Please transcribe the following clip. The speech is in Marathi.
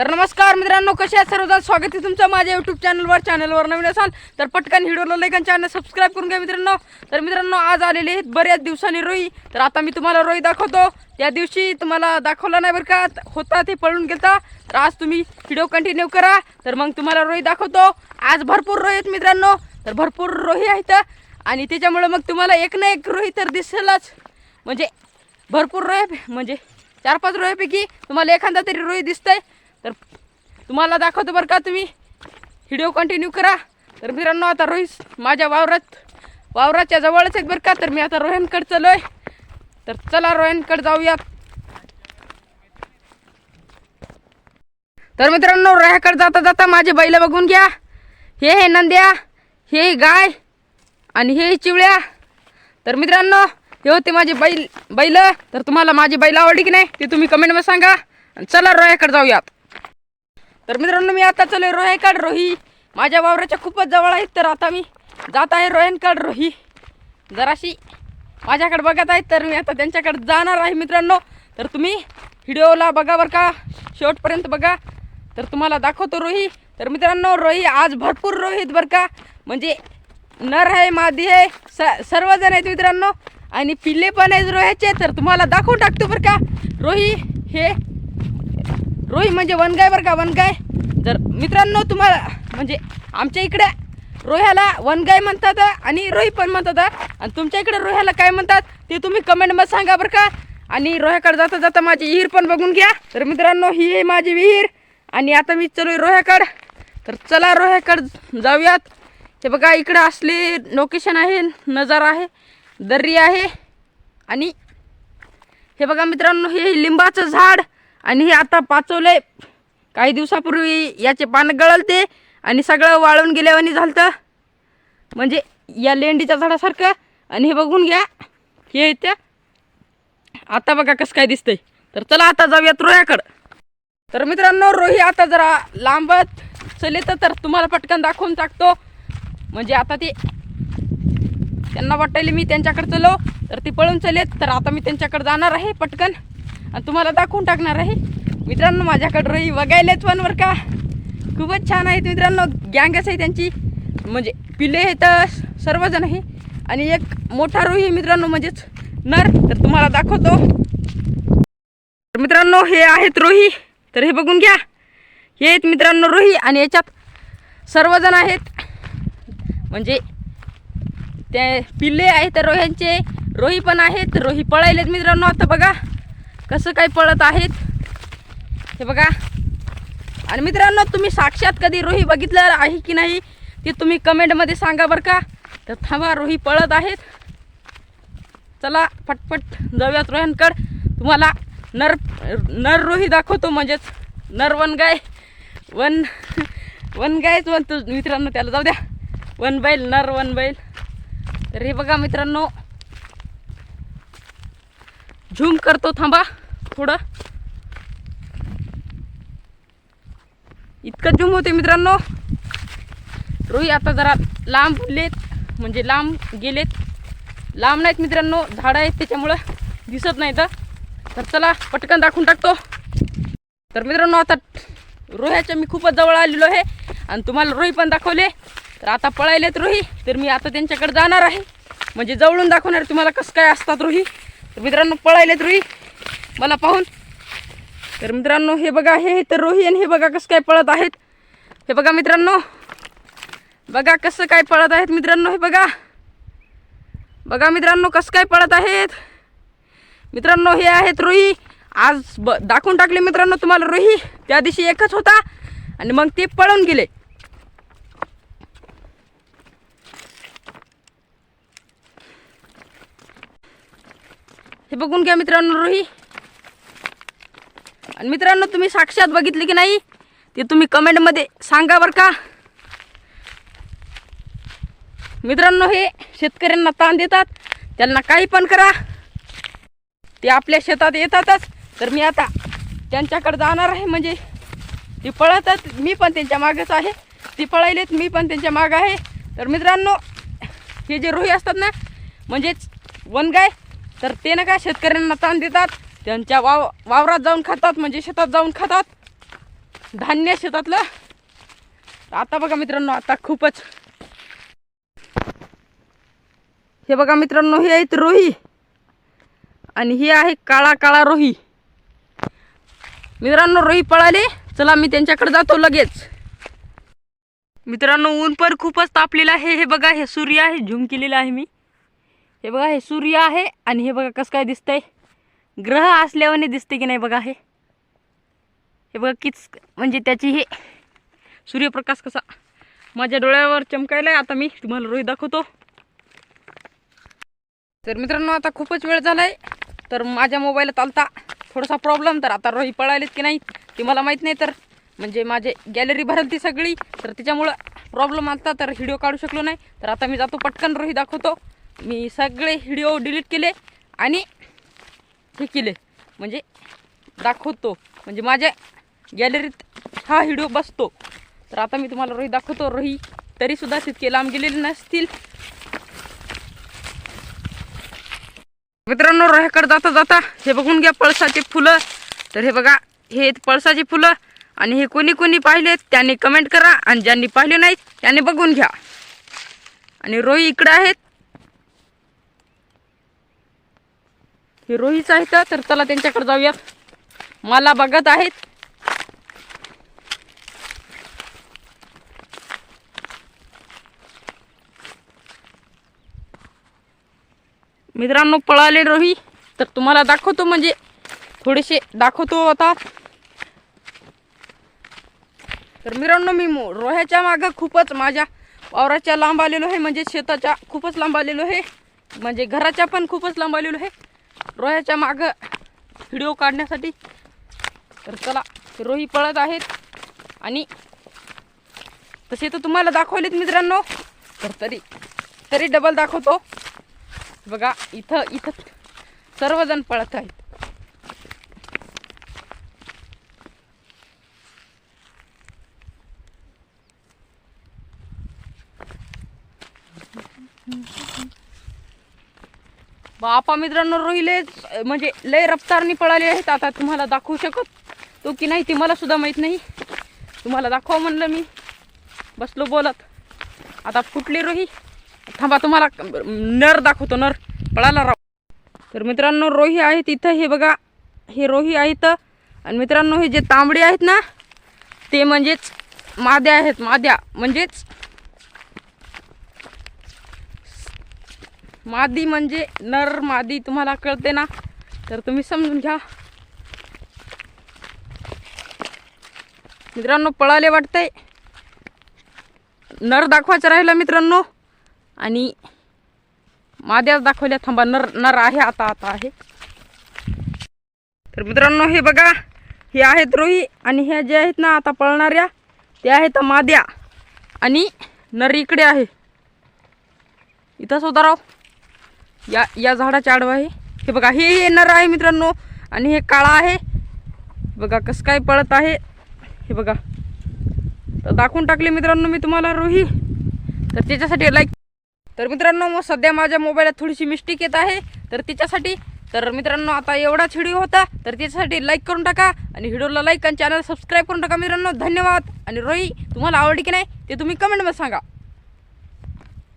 तर नमस्कार मित्रांनो कसे आहेत सर्वजण? स्वागत आहे तुमचं माझ्या यूट्यूब चॅनलवर चॅनलवर नवीन असाल तर पटकन व्हिडिओला लाईक आणि चॅनल सबस्क्राईब करून घ्या मित्रांनो. तर मित्रांनो आज आलेले आहेत बऱ्याच दिवसांनी रोई. तर आता मी तुम्हाला रोही दाखवतो. त्या दिवशी तुम्हाला दाखवला नाही बरं का होता ते पळून गेलता. तर आज तुम्ही व्हिडिओ कंटिन्यू करा. तर मग तुम्हाला रोई दाखवतो. आज भरपूर रोही आहेत मित्रांनो. तर भरपूर रोही आहेत. आणि त्याच्यामुळं मग तुम्हाला एक ना एक रोही तर दिसेलच. म्हणजे भरपूर रोहे म्हणजे चार पाच रोह्यापैकी तुम्हाला एखादा तरी रोही दिसतंय. तर तुम्हाला दाखवतो बरं का तुम्ही. व्हिडिओ कंटिन्यू करा. तर मित्रांनो आता रोहित माझ्या वावरात वावराच्या जवळच आहेत बरं का. तर मी आता रोह्यांकडे चलोय तर चला रोह्यांकडे जाऊयात. तर मित्रांनो रोह्याकडे जाता जाता माझे बैल बघून घ्या. हे हे नंद्या हे गाय आणि हे चिवळ्या. तर मित्रांनो हे होते माझे बैल बैल. तर तुम्हाला माझी बैल आवडली की नाही ते तुम्ही कमेंटमध्ये सांगा. आणि चला रोह्याकडे जाऊयात. तर मित्रांनो मी आता चालू रोह्याकडे रोही. माझ्या वावराच्या खूपच जवळ आहेत तर आता मी जात आहे रोह्यांकडे रोही. जराशी माझ्याकडे बघत आहेत तर मी आता त्यांच्याकडे जाणार आहे मित्रांनो. तर तुम्ही व्हिडिओला बघा बरं का शेवटपर्यंत बघा. तर तुम्हाला दाखवतो रोही. तर मित्रांनो रोही आज भरपूर रोहित बरं का. म्हणजे नर आहे मादी आहे स सर्वजण आहेत मित्रांनो. आणि पिल्ले पण आहेत रोह्याचे तर तुम्हाला दाखवून टाकतो बरं का. रोही हे रोही म्हणजे वनगाय बरं का वनगाय जर मित्रांनो तुम्हाला म्हणजे आमच्या इकडे रोह्याला वनगाय म्हणतात आणि रोही पण म्हणतात. आणि तुमच्या इकडे रोह्याला काय म्हणतात ते तुम्ही कमेंटमध्ये सांगा बरं का. आणि रोह्याकडे जाता जाता माझी विहीर पण बघून घ्या. तर मित्रांनो ही आहे माझी विहीर. आणि आता मी चलो रोह्याकड. तर चला रोह्याकडं जाऊयात. हे बघा इकडं असले लोकेशन आहे नजारा आहे दर्री आहे. आणि हे बघा मित्रांनो हे लिंबाचं झाड. आणि हे आता पाचवलंय. काही दिवसापूर्वी याचे पानं गळलते आणि सगळं वाळून गेल्यावानी झालं म्हणजे या लेंडीच्या झाडासारखं. आणि हे बघून घ्या. हे येत्या आता बघा कसं काय दिसतंय. तर चला आता जाऊयात रोह्याकडं तर मित्रांनो रोही आता जरा लांबत चले तर तुम्हाला पटकन दाखवून टाकतो. म्हणजे आता ते त्यांना वाटायले मी त्यांच्याकडे चलो. तर ते पळून चलेत तर आता मी त्यांच्याकडे जाणार आहे पटकन. आणि तुम्हाला दाखवून टाकणार आहे. मित्रांनो माझ्याकडे रोही बघायलाच पण बरं का. खूपच छान आहेत मित्रांनो. गँगच आहे त्यांची. म्हणजे पिले तर सर्वजण आहे आणि एक मोठा रोही मित्रांनो म्हणजेच नर. तर तुम्हाला दाखवतो. तर मित्रांनो हे आहेत रोही. तर हे बघून घ्या. हे आहेत मित्रांनो रोही आणि याच्यात सर्वजण आहेत. म्हणजे ते पिल्ले आहेत रोह्यांचे. रोही पण आहेत. रोही पळायलेत मित्रांनो आता बघा. कसं काय पळत आहेत? हे बघा. आणि मित्रांनो तुम्ही साक्षात कधी रोही बघितलं आहे की नाही ते तुम्ही कमेंटमध्ये सांगा बरं का. तर थांबा रोही पळत आहेत. चला पटपट जाऊयात रोह्यांकड. तुम्हाला नर नर रोही दाखवतो म्हणजेच नर वन गाय. वन वन गायच म्हणतो मित्रांनो त्याला जाऊ द्या. वन बैल नर वन बैल. तर हे बघा मित्रांनो. झूम करतो थांबा. थोडं इतकं जुम होते मित्रांनो. रोही आता जरा लांब फुललेत म्हणजे लांब गेलेत. लांब नाहीत मित्रांनो झाडं आहेत त्याच्यामुळं दिसत नाही तर तर चला पटकन दाखवून टाकतो. तर मित्रांनो आता रोह्याच्या मी खूपच जवळ आलेलो आहे आणि तुम्हाला रोही पण दाखवले. तर आता पळायलेत रोही तर मी आता त्यांच्याकडे जाणार आहे. म्हणजे जवळून दाखवणार तुम्हाला कसं काय असतात रोही तर मित्रांनो पळायलेत रोही मला पाहून. तर मित्रांनो हे बघा हे तर रोही आणि हे बघा कसं काय पळत आहेत. हे बघा मित्रांनो बघा कसं काय पळत आहेत मित्रांनो हे बघा. बघा मित्रांनो कसं काय पळत आहेत. मित्रांनो हे आहेत रोही. आज ब दाखवून टाकले मित्रांनो तुम्हाला रोही. त्या दिवशी एकच होता आणि मग ते पळून गेले. हे बघून घ्या मित्रांनो रोही. आणि मित्रांनो तुम्ही साक्षात बघितली की नाही ते तुम्ही कमेंटमध्ये सांगा बरं का. मित्रांनो हे शेतकऱ्यांना ताण देतात त्यांना काही पण करा. ते आपल्या शेतात येतातच. तर मी आता त्यांच्याकडे जाणार आहे म्हणजे ते पळतात. मी पण त्यांच्या मागच आहे. ती पळायलेत मी पण त्यांच्या मागं आहे. तर मित्रांनो हे जे रोही असतात ना म्हणजेच वनगाय तर ते ना काय शेतकऱ्यांना ताण देतात. त्यांच्या वाव वावरात जाऊन खातात म्हणजे शेतात जाऊन खातात. धान्य शेतातलं. आता बघा मित्रांनो आता खूपच. हे बघा मित्रांनो हे आहेत रोही. आणि ही आहे काळा काळा रोही. मित्रांनो रोही पळाले. चला मी त्यांच्याकडे जातो लगेच. मित्रांनो ऊन पण खूपच तापलेलं आहे. हे बघा हे सूर्य आहे. झूम केलेलं आहे मी. हे बघा हे सूर्य आहे. आणि हे बघा कसं काय दिसतंय. ग्रह असल्यावाने दिसते की नाही बघा हे. हे बघा किच म्हणजे त्याची हे. सूर्यप्रकाश कसा माझ्या डोळ्यावर चमकायलाय. आता मी तुम्हाला रोही दाखवतो. तर मित्रांनो आता खूपच वेळ झालाय. तर माझ्या मोबाईलात आलता थोडासा प्रॉब्लेम तर आता रोही पळालेत की नाही ते मला माहीत नाही. तर म्हणजे माझे गॅलरी भरल ती सगळी. तर त्याच्यामुळं प्रॉब्लेम आलता तर व्हिडिओ काढू शकलो नाही. तर आता मी जातो पटकन रोही दाखवतो. मी सगळे व्हिडिओ डिलीट केले. आणि हे केले म्हणजे दाखवतो. म्हणजे माझ्या गॅलरीत हा व्हिडिओ बसतो. तर आता मी तुम्हाला रोही दाखवतो. रोही तरीसुद्धा तितके लांब गेलेले नसतील. मित्रांनो रोह्याकडे जाता जाता हे बघून घ्या पळसाचे फुलं. तर हे बघा हे आहेत फुलं. आणि हे कोणी कोणी पाहिले त्यांनी कमेंट करा. आणि ज्यांनी पाहिले नाहीत त्यांनी बघून घ्या. आणि रोही इकडे आहेत. हे रोहीच आहेत तर चला त्यांच्याकडे जाऊयात. मला बघत आहेत. मित्रांनो पळाले रोही. तर तुम्हाला दाखवतो म्हणजे थोडेसे दाखवतो आता. तर मित्रांनो मी रोह्याच्या मागं खूपच माझ्या वावराच्या लांब आलेलो आहे म्हणजे शेताच्या खूपच लांब आलेलो आहे. म्हणजे घराच्या पण खूपच लांब आलेलो आहे. रोह्याच्या मागं व्हिडिओ काढण्यासाठी. तर चला रोही पळत आहेत. आणि तसे तर तुम्हाला दाखवलेत मित्रांनो. तर तरी तरी डबल दाखवतो. बघा इथं इथं सर्वजण पळत आहेत. बापा मित्रांनो रोहिले म्हणजे लय रफ्तारनी पळाले आहेत. आता तुम्हाला दाखवू शकत तो की नाही ते मला सुद्धा माहीत नाही. तुम्हाला दाखवा म्हणलं मी. बसलो बोलत. आता फुटली रोही. थांबा तुम्हाला नर दाखवतो नर. पळाला राव. तर मित्रांनो रोही आहेत इथं. हे बघा हे रोही आहेत. आणि मित्रांनो हे जे तांबडे आहेत ना ते म्हणजेच माद्या आहेत. माद्या म्हणजेच मादी म्हणजे नर मादी तुम्हाला कळते ना? तर तुम्ही समजून घ्या. मित्रांनो पळाले वाटतंय. नर दाखवायचं राहिलं मित्रांनो. आणि माद्याच दाखवल्या थांबा नर नर आहे आता आता आहे. तर मित्रांनो हे बघा हे आहेत रोही आणि ह्या जे आहेत ना आता पळणाऱ्या त्या आहेत माद्या. आणि नर इकडे आहे. इथंच होता राव या या झाडाच्या आडवं आहे. हे बघा हे येणार आहे मित्रांनो. आणि हे काळा आहे. बघा कसं काय पळत आहे. हे बघा. तर दाखवून टाकले मित्रांनो मी तुम्हाला रोही. तर त्याच्यासाठी लाईक तर मित्रांनो मग सध्या माझ्या मोबाईलात थोडीशी मिस्टेक येत आहे. तर त्याच्यासाठी तर मित्रांनो आता एवढाच व्हिडिओ होता. तर त्याच्यासाठी लाईक करून टाका. आणि व्हिडिओला लाईक आणि चॅनल सबस्क्राईब करून टाका मित्रांनो. धन्यवाद. आणि रोही तुम्हाला आवडली की नाही ते तुम्ही कमेंटमध्ये सांगा.